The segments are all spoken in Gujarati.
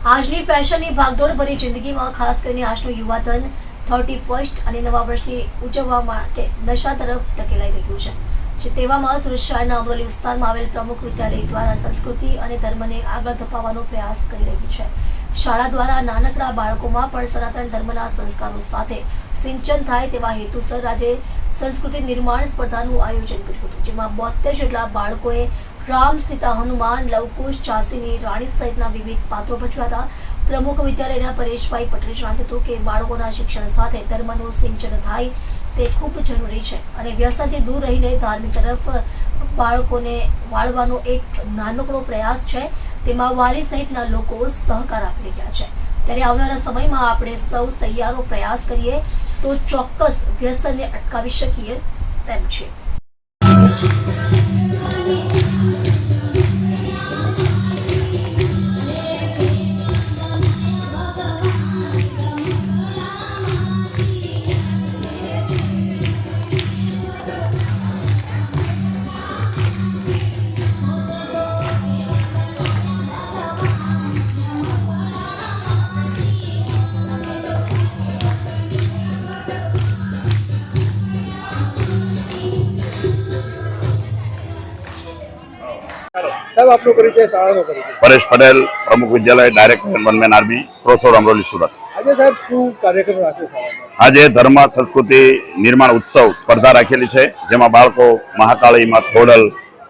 આજની ફેશનની ભાગદોડ ભરી જિંદગીમાં ખાસ કરીને આજનું યુવાધન થર્ટી ફર્સ્ટ અને નવા વર્ષની ઉજવવા માટે નશા તરફ ધકેલાઈ રહ્યું છે. તેવામાં સુરત શહેરના અમરોલી વિસ્તારમાં આવેલ પ્રમુખ વિદ્યાલય દ્વારા સંસ્કૃતિ અને ધર્મને આગળ ધપાવવાનો પ્રયાસ કરી રહી છે. શાળા દ્વારા નાનકડા બાળકોમાં પણ સનાતન ધર્મના સંસ્કારો સાથે સિંચન થાય તેવા હેતુસર આજે સંસ્કૃતિ નિર્માણ સ્પર્ધાનું આયોજન કર્યું હતું, જેમાં બોતેર જેટલા બાળકોએ રામ સીતા હનુમાન, લવકુશ, ઝાંસીની રાણી સહિતના વિવિધ પાત્રો ભજવ્યા હતા. પ્રમુખ વિદ્યાલયના પરેશભાઈ પટેલ જણાવ્યું હતું કે બાળકોના શિક્ષણ સાથે ધર્મનું સિંચન થાય તે ખૂબ જરૂરી છે અને વ્યસનથી દૂર રહીને ધાર્મિક તરફ બાળકોને વાળવાનો એક નાનકડો પ્રયાસ છે. તેમાં વાલી સહિતના લોકો સહકાર આપી રહ્યા છે. ત્યારે આવનારા સમયમાં આપણે સૌ સહિયારો પ્રયાસ કરીએ તો ચોક્કસ વ્યસનને અટકાવી શકીએ તેમ છે. સાહેબ આપનો પરિચય શાળાનો પરિચય Paresh Patel Pramukh Vidyalaya director one man army crossroad Amroli Surat. આજે સાહેબ શું કાર્યક્રમ રાખ્યો આજે ધર્મ સંસ્કૃતિ નિર્માણ ઉત્સવ સ્પર્ધા રાખેલી છે જેમાં બાળકો મહાકાળીમાં થોડલ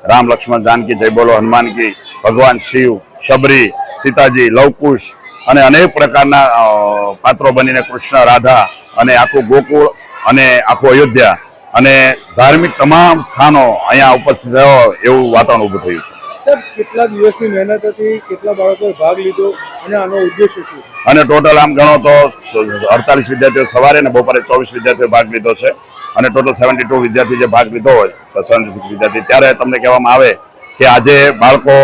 રામ લક્ષ્મણ જાનકી જય બોલો હનુમાન કી ભગવાન શિવ શબરી સીતાજી લવકુશ અને અનેક પ્રકારના પાત્રો બનીને કૃષ્ણ રાધા અને આખું ગોકુળ અને આખું અયોધ્યા અને ધાર્મિક તમામ સ્થાનો અહીંયા ઉપસ્થિત થયો એવું વાતાવરણ ઊભું થયું છે. કેટલા દિવસની મહેનત હતી, કેટલા બાળકોએ ભાગ લીધો અને આનો ઉદ્દેશ શું અને ટોટલ આમ ગણો તો અડતાલીસ વિદ્યાર્થીઓ સવારે અને બપોરે ચોવીસ વિદ્યાર્થીઓ ભાગ લીધો છે. અને ટોટલ સેવન્ટી ટુ વિદ્યાર્થી જે ભાગ લીધો હોય સેવન્ટી સિક્સ વિદ્યાર્થી, ત્યારે તમને કહેવામાં આવે કે આજે બાળકો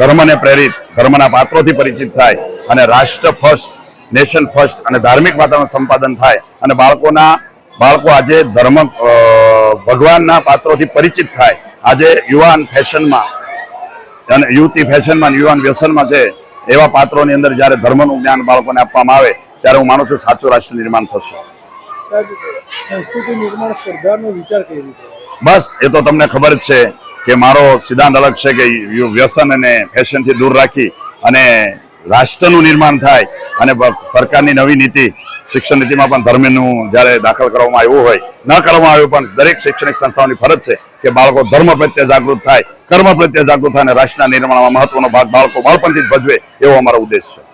ધર્મને પ્રેરિત, ધર્મના પાત્રોથી પરિચિત થાય અને રાષ્ટ્ર ફર્સ્ટ નેશન ફર્સ્ટ અને ધાર્મિક વાતાવરણ સંપાદન થાય અને બાળકોના, બાળકો આજે ધર્મ ભગવાનના પાત્રોથી પરિચિત થાય. આજે યુવાન ફેશનમાં અને યુવતી ફેશનમાં યુવાન વ્યસનમાં છે એવા પાત્રોની અંદર જ્યારે ધર્મનું જ્ઞાન બાળકોને આપવામાં આવે ત્યારે હું માનું છું સાચું રાષ્ટ્ર નિર્માણ થશે. બસ એ તો તમને ખબર જ છે કે મારો સિદ્ધાંત અલગ છે કે વ્યસન અને ફેશનથી દૂર રાખી અને રાષ્ટ્રનું નિર્માણ થાય અને સરકારની નવી નીતિ, શિક્ષણ નીતિમાં પણ ધર્મનું જ્યારે દાખલ કરવામાં આવ્યું હોય, ન કરવામાં આવ્યું પણ દરેક શૈક્ષણિક સંસ્થાઓની ફરજ છે કે બાળકો ધર્મ પ્રત્યે જાગૃત થાય, કર્મ પ્રત્યે જાગૃત થાય અને રાષ્ટ્રના નિર્માણમાં મહત્વનો ભાગ બાળકો બાળપણથી જ ભજવે એવો અમારો ઉદ્દેશ છે.